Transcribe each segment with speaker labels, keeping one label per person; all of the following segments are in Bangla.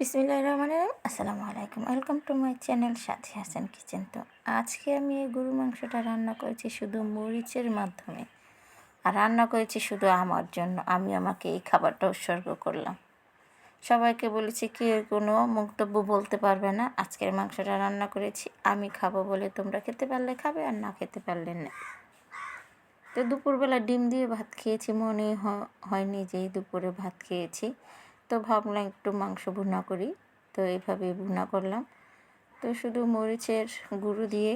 Speaker 1: বিসমিল্লাহ রহমান আসসালামু আলাইকুম welcome to my channel Sathi Hasan kitchen. তো আজকে আমি এই গরু মাংসটা রান্না করেছি শুধু মরিচের মাধ্যমে। আর রান্না করেছি শুধু আমার জন্য। আমি আমাকে এই খাবারটা উৎসর্গ করলাম। সবাইকে বলেছি কি কোনো মন্তব্য বলতে পারবে না। আজকের মাংসটা রান্না করেছি। আমি খাব বলে তোমরা খেতে পারলে খাবে আর না খেতে পারলে না। তো দুপুরবেলা ডিম দিয়ে ভাত খেয়েছি। মনে হয়নি যে দুপুরে ভাত খেয়েছি। তো ভাবলাম একটু মাংস ভুনা করি। তো এইভাবে ভুনা করলাম। তো শুধু মরিচের গুঁড়ো দিয়ে,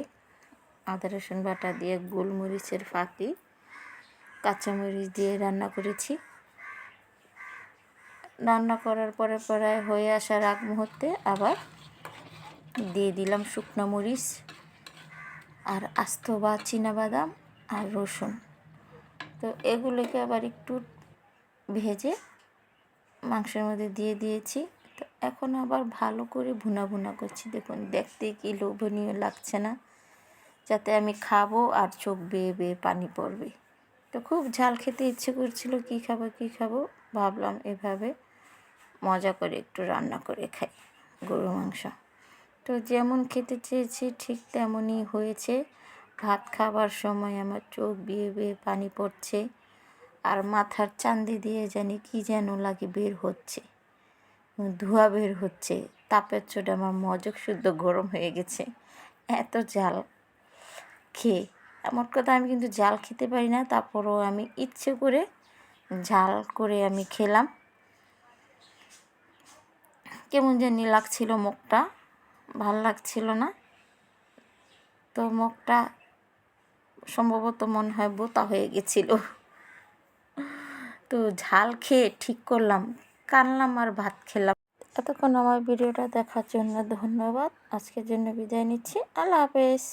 Speaker 1: আদা, রসুন বাটা দিয়ে গোলমরিচের ফাঁকি, কাঁচামরিচ দিয়ে রান্না করেছি। রান্না করার পরে প্রায় হয়ে আসার আগ মুহূর্তে আবার দিয়ে দিলাম শুকনো মরিচ আর আস্ত বা বাদাম আর রসুন। তো এগুলোকে আবার একটু ভেজে মাংসের মধ্যে দিয়ে দিয়েছি। তো এখন আবার ভালো করে ভুনা ভুনা করছি। দেখুন, দেখতে কি লোভনীয় লাগছে না। যাতে আমি খাব আর চোখ বেয়ে বেয়ে পানি পড়বে। তো খুব ঝাল খেতে ইচ্ছে করছিল, কি খাব কি খাব? ভাবলাম এভাবে মজা করে একটু রান্না করে খাই গরু মাংস। তো যেমন খেতে চেয়েছি, ঠিক তেমনই হয়েছে। ভাত খাবার সময় আমার চোখ বিয়ে বেয়ে পানি পড়ছে। আর মাথার চান্দি দিয়ে জানি কি যেন লাগে বের হচ্ছে। ধোঁয়া বের হচ্ছে। তাপের চোটে আমার মজক শুদ্ধ গরম হয়ে গেছে। এত জাল খেয়ে। এমন কথা আমি কিন্তু জাল খেতে পারি না, তারপরও আমি ইচ্ছে করে ঝাল করে আমি খেলাম। কেমন জানি লাগছিল মুখটা ভালো লাগছিল না। তো মুখটা সম্ভবত মনে হয় বোতা হয়ে গেছিল। তো ঝাল খেয়ে ঠিক করলাম। কানলাম আর ভাত খেলাম। এতক্ষণ আমার ভিডিওটা দেখার জন্য ধন্যবাদ। আজকের জন্য বিদায় নিচ্ছি। আল্লাহ হাফেজ।